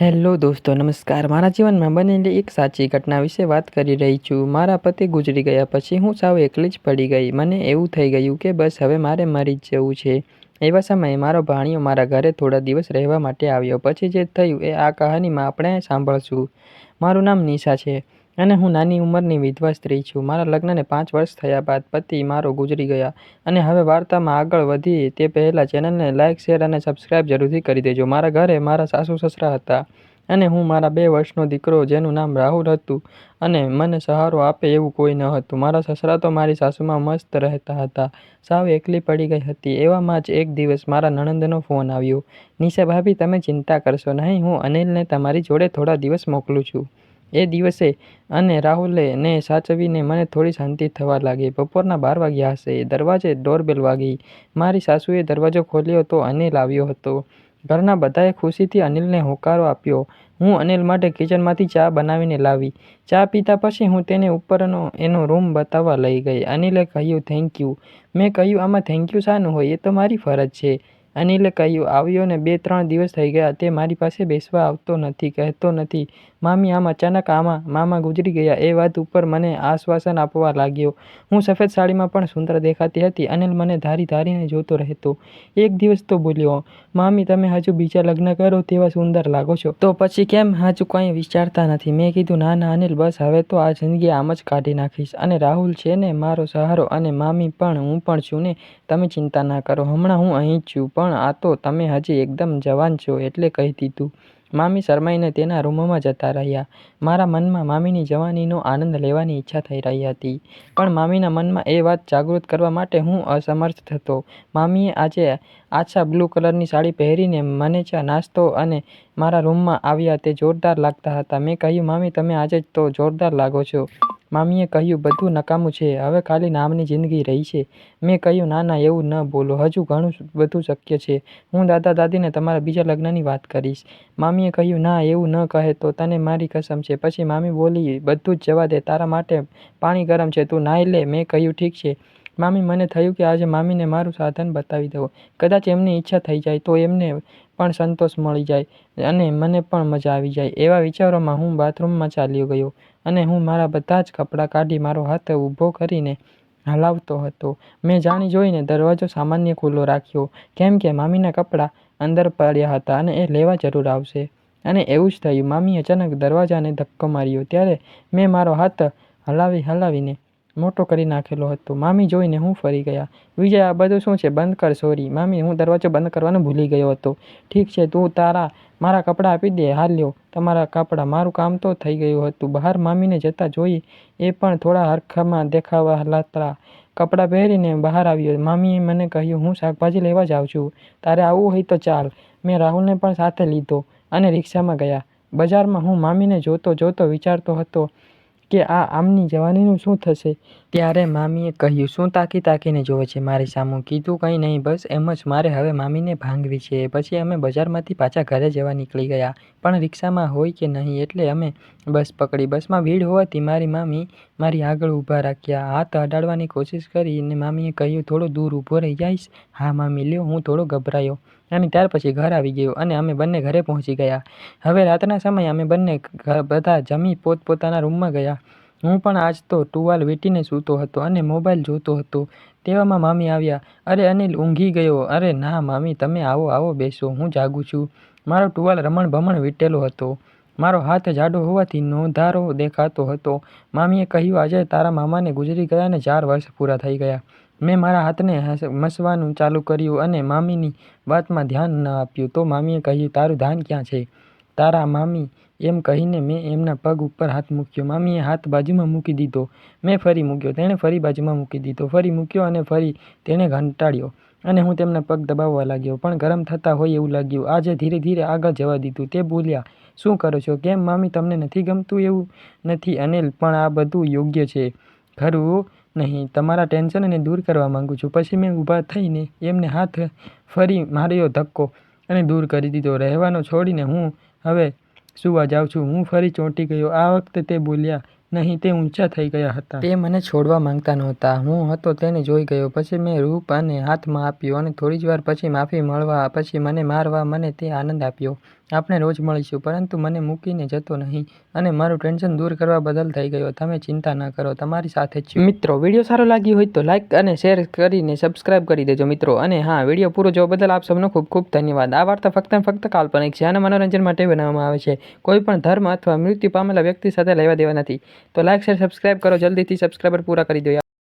Hello દોસ્તો, નમસ્કાર. મારા જીવનમાં બનેલી એક સાચી ઘટના વિશે વાત કરી રહી છું. મારા પતિ ગુજરી ગયા પછી હું સાવ એકલી જ પડી ગઈ. મને એવું થઈ ગયું કે બસ હવે મારે મરી જવું છે. એવા સમયે મારો ભાણિયો મારા ઘરે થોડા દિવસ રહેવા માટે આવ્યો. પછી જે થયું એ આ કહાનીમાં આપણે સાંભળશું. મારું નામ નિશા છે. અને હું નાની ઉંમરની વિધવા સ્ત્રી છું. મારા લગ્નને પાંચ વર્ષ થયા બાદ પતિ મારો ગુજરી ગયા અને હવે વાર્તામાં આગળ વધીએ તે પહેલાં ચેનલને લાઇક શેર અને સબસ્ક્રાઇબ જરૂરથી કરી દેજો. મારા ઘરે મારા સાસુ સસરા હતા અને હું મારા બે વર્ષનો દીકરો જેનું નામ રાહુલ હતું અને મને સહારો આપે એવું કોઈ ન હતું. મારા સસરા તો મારી સાસુમાં મસ્ત રહેતા હતા. સાવ એકલી પડી ગઈ હતી. એવામાં જ એક દિવસ મારા નણંદનો ફોન આવ્યો. નિશા, ભાભી, તમે ચિંતા કરશો નહીં. હું અનિલને તમારી જોડે થોડા દિવસ મોકલું છું. એ દિવસે અને રાહુલે ને સાચવીને મને થોડી શાંતિ થવા લાગી. બપોરના બાર વાગ્યા હશે. દરવાજે ડોરબેલ વાગી. મારી સાસુએ દરવાજો ખોલ્યો તો અનિલ આવ્યો હતો. ઘરના બધાએ ખુશીથી અનિલને હોકારો આપ્યો. હું અનિલ માટે કિચનમાંથી ચા બનાવીને લાવી. ચા પીતા પછી હું તેને ઉપરનો, એનો રૂમ બતાવવા લઈ ગઈ. અનિલે કહ્યું થેન્ક યુ મેં કહ્યું, આમાં થેન્ક યુ શાનું હોય? એ તો મારી ફરજ છે. અનિલે કહ્યું, આવ્યો ને બે ત્રણ દિવસ થઈ ગયા. તે મારી પાસે બેસવા આવતો નથી, કહેતો નથી. મામી, આમ અચાનક આમાં, મામા ગુજરી ગયા. એ વાત ઉપર મને આશ્વાસન આપવા લાગ્યો. હું સફેદ સાડીમાં પણ સુંદર દેખાતી હતી. અનિલ મને ધારી ધારીને જોતો રહેતો. એક દિવસ તો બોલ્યો, મામી, તમે હજુ બીજા લગ્ન કરો તેવા સુંદર લાગો છો. તો પછી કેમ? હજુ કંઈ વિચારતા નથી. મેં કીધું, ના ના, અનિલ, બસ હવે તો આ જિંદગી આમ જ કાઢી નાખીશ. અને રાહુલ છે ને, મારો સહારો અને મામી પણ, હું પણ છું ને, તમે ચિંતા ના કરો. હમણાં હું અહીં જ છું, પણ આ તો તમે હજી એકદમ જવાન છો, એટલે કહી દીધું. મામી શરમાઈને તેના રૂમમાં જતા રહ્યા. મારા મનમાં મામીની જવાનીનો આનંદ લેવાની ઈચ્છા થઈ રહી હતી. પણ મામીના મનમાં એ વાત જાગૃત કરવા માટે હું અસમર્થ થતો મામીએ આજે આછા બ્લુ કલરની સાડી પહેરીને મને ચા, નાસ્તો અને મારા રૂમમાં આવ્યા તે જોરદાર લાગતા હતા. મેં કહ્યું, મામી, તમે આજે તો જોરદાર લાગો છો. મામીએ કહ્યું, બધું નકામું છે. હવે ખાલી નામની જિંદગી રહી છે. મેં કહ્યું, ના ના, એવું ન બોલો. હજુ ઘણું બધું શક્ય છે. હું દાદા દાદીને તમારા બીજા લગ્નની વાત કરીશ. મામીએ કહ્યું, ના, એવું ન કહે તો તને મારી કસમ છે. પછી મામી બોલી, બધું જ જવા દે. તારા માટે પાણી ગરમ છે. તું નાહી લે. મેં કહ્યું, ઠીક છે. મામી, મને થયું કે આજે મામીને મારું સાધન બતાવી દઉં કદાચ એમની ઈચ્છા થઈ જાય તો એમને પણ સંતોષ મળી જાય અને મને પણ મજા આવી જાય. એવા વિચારોમાં હું બાથરૂમમાં ચાલ્યો ગયો અને હું મારા બધા જ કપડાં કાઢી મારો હાથ ઊભો કરીને હલાવતો હતો. મેં જાણી જોઈને દરવાજો સામાન્ય ખુલ્લો રાખ્યો. કેમ કે મામીના કપડાં અંદર પડ્યા હતા અને એ લેવા જરૂર આવશે. અને એવું જ થયું. મામી અચાનક દરવાજાને ધક્કો માર્યો. ત્યારે મેં મારો હાથ હલાવી હલાવીને મોટો કરી નાખેલો હતો. મામી જોઈને હું ફરી ગયા. વિજય, આ બધું શું છે? બંધ કર સોરી મામી, હું દરવાજો બંધ કરવાનું ભૂલી ગયો હતો. ઠીક છે, તું તારા, મારા કપડાં આપી દે. હાલ લ્યો. તમારા કપડાં મારું કામ તો થઈ ગયું હતું. બહાર મામીને જતા જોઈ એ પણ થોડા હરખામાં દેખાવા લાતરા કપડાં પહેરીને બહાર આવ્યો. મામીએ મને કહ્યું, હું શાકભાજી લેવા જાઉં છું. તારે આવવું હોય તો ચાલ. મેં રાહુલને પણ સાથે લીધો અને રિક્ષામાં ગયા. બજારમાં હું મામીને જોતો જોતો વિચારતો હતો કે આ આમની જવાનીનું શું થશે? ત્યારે મામીએ કહ્યું, શું તાકી તાકીને જોવે છે? મારી સામું કીધું કંઈ નહીં, બસ એમ જ મારે હવે મામીને ભાંગવી છે. પછી અમે બજારમાંથી પાછા ઘરે જવા નીકળી ગયા. પણ રિક્ષામાં હોય કે નહીં એટલે અમે બસ પકડી. બસમાં ભીડ હોવાથી મારી મામી મારી આગળ ઊભા રાખ્યા. હાથ અડાડવાની કોશિશ કરી અને મામીએ કહ્યું, થોડો દૂર ઊભો રહી જઈશ. હા મામી, લ્યો, હું થોડો ગભરાયો. અને ત્યાર પછી ઘર આવી ગયો અને અમે બંને ઘરે પહોંચી ગયા. હવે રાતના સમયે અમે બંને બધા જમી પોતપોતાના રૂમમાં ગયા. હું પણ આજ તો ટુવાલ વીંટીને સૂતો હતો અને મોબાઈલ જોતો હતો. તેવામાં મામી આવ્યા, અરે અનિલ, ઊંઘી ગયો. અરે ના મામી, તમે આવો આવો બેસો, હું જાગું છું. મારો ટુવાલ રમણ ભમણ વીંટેલો હતો. મારો હાથ જાડો હોવાથી નોંધારો દેખાતો હતો. મામીએ કહ્યું, આજે તારા મામાને ગુજરી ગયા અને ચાર વર્ષ પૂરા થઈ ગયા. મેં મારા હાથને મસવાનું ચાલુ કર્યું અને મામીની વાતમાં ધ્યાન ન આપ્યું. તો મામીએ કહ્યું, તારું ધ્યાન ક્યાં છે? તારા મામી એમ કહીને મેં એમના પગ ઉપર હાથ મૂક્યો. મામીએ હાથ બાજુમાં મૂકી દીધો. મેં ફરી મૂક્યો. તેણે ફરી બાજુમાં મૂકી દીધો. ફરી મૂક્યો અને ફરી તેણે ઘંટાળ્યો અને હું તેમના પગ દબાવવા લાગ્યો. પણ ગરમ થતા હોય એવું લાગ્યું. આજે ધીરે ધીરે આગળ જવા દીધું. તે બોલ્યા, શું કરો છો? કેમ મામી તમને નથી ગમતું એવું નથી? અનિલ, પણ આ બધું યોગ્ય છે. ખરું નહીં. તમારા ટેન્શનને દૂર કરવા માગું છું. પછી મેં ઊભા થઈને એમને હાથ ફરી માર્યો ધક્કો અને દૂર કરી દીધો. રહેવાનો છોડીને હું હવે સુવા જાઉં છું. હું ફરી ચોંટી ગયો. આ વખતે તે બોલ્યા, નહીં, તે ઊંચા થઈ ગયા હતા. તે મને છોડવા માંગતા નહોતા. હું હતો તેને જોઈ ગયો. પછી મેં રૂપ અને હાથમાં આપ્યો અને થોડી જ વાર પછી માફી મળવા, પછી મને મારવા મને તે આનંદ આપ્યો. આપણે રોજ મળીશું, પરંતુ મને મૂકીને જતો નહીં અને મારું ટેન્શન દૂર કરવા બદલ થઈ ગયો. તમે ચિંતા ન કરો, તમારી સાથે જ મિત્રો, વીડિયો સારો લાગ્યો હોય તો લાઇક અને શેર કરીને સબસ્ક્રાઇબ કરી દેજો મિત્રો. અને હા, વીડિયો પૂરો જોવા બદલ આપ સૌનો ખૂબ ખૂબ ધન્યવાદ. આ વાર્તા ફક્ત ફક્ત કાલ્પનિક છે અને મનોરંજન માટે બનાવવામાં આવે છે. કોઈ પણ ધર્મ અથવા મૃત્યુ પામેલા વ્યક્તિ સાથે લેવા દેવા નથી. તો લાઇક શેર, સબસ્ક્રાઇબ કરો. જલ્દીથી સબસ્ક્રાઇબર પૂરા કરી દો.